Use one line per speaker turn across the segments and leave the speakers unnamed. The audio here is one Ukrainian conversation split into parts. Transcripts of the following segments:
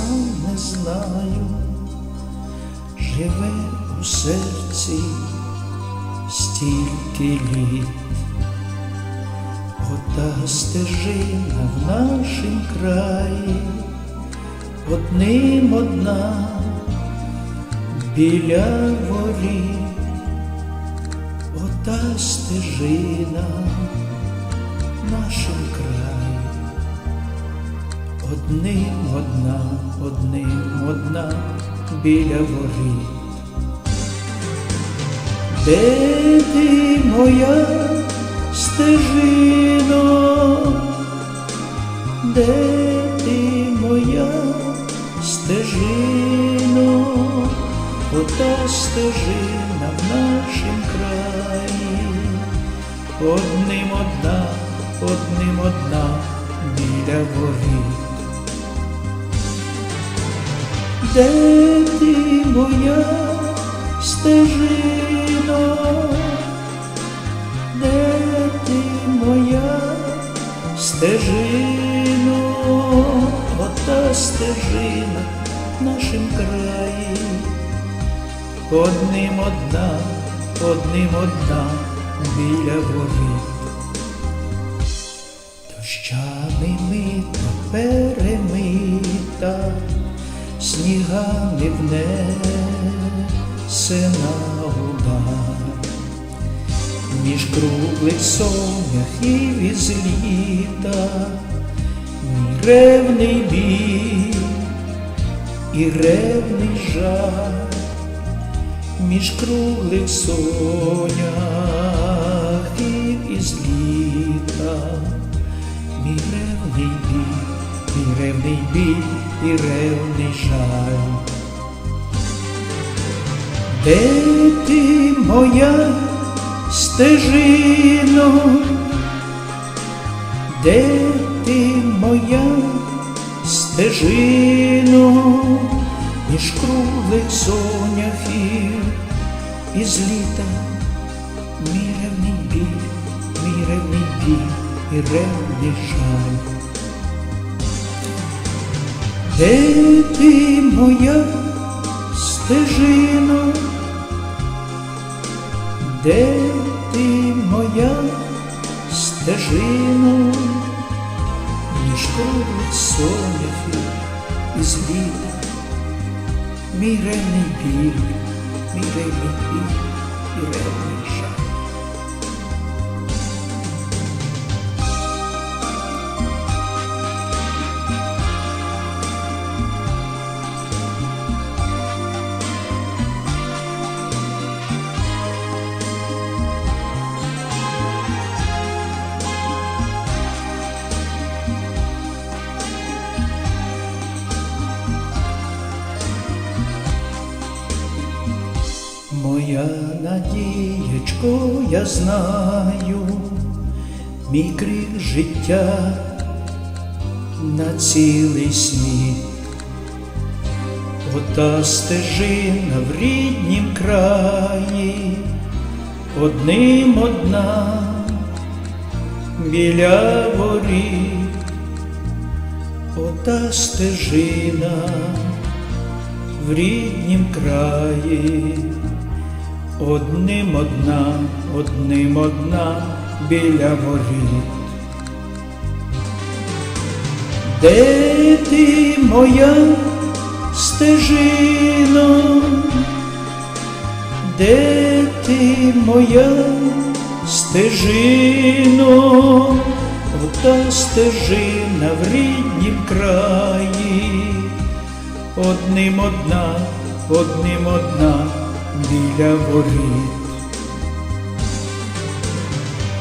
не знаю, живе у серці стільки літ, ота стежина в нашім краї, одним одна біля воріт, ота стежина в нашим краї, одним одна, одним одна біля воріт. Де ти моя стежино, де ти моя стежино, ота стежина в нашім краї, одним одна, одним одна біля воріт. Де ти моя стежино, де ти моя стежино, ота стежина в нашім краї, одним одна, одним одна біля воріт. Дощами мита, перемита, снігами внесена удар, між круглих соняхів із літа, мій ревний бій і ревний жар, між круглих соняхів і ревний жаль. Де ти моя стежино, де ти моя стежино, між круглих соняхів із літа, мій ревний біль, мій ревний біль і ревний жаль. Де ти моя стежино, де ти моя стежино, між круглих соняхів із літа, мій ревний біль, мій ревний біль і ревний жаль. Моя надієчко, я знаю, мій крик життя на цілий світ, ота стежина в ріднім краї, одним одна біля воріт, ота стежина в ріднім краї, одним одна, одним одна біля воріт. Де ти моя стежино, де ти моя стежино, ота стежина в ріднім краї, одним одна, одним одна біля воріт.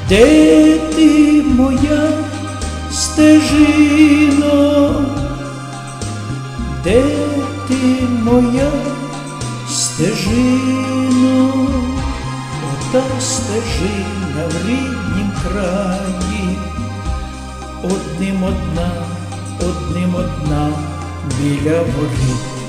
Де ти моя стежино, де ти моя стежино, ота стежина в ріднім краї, одним одна, одним одна біля воріт.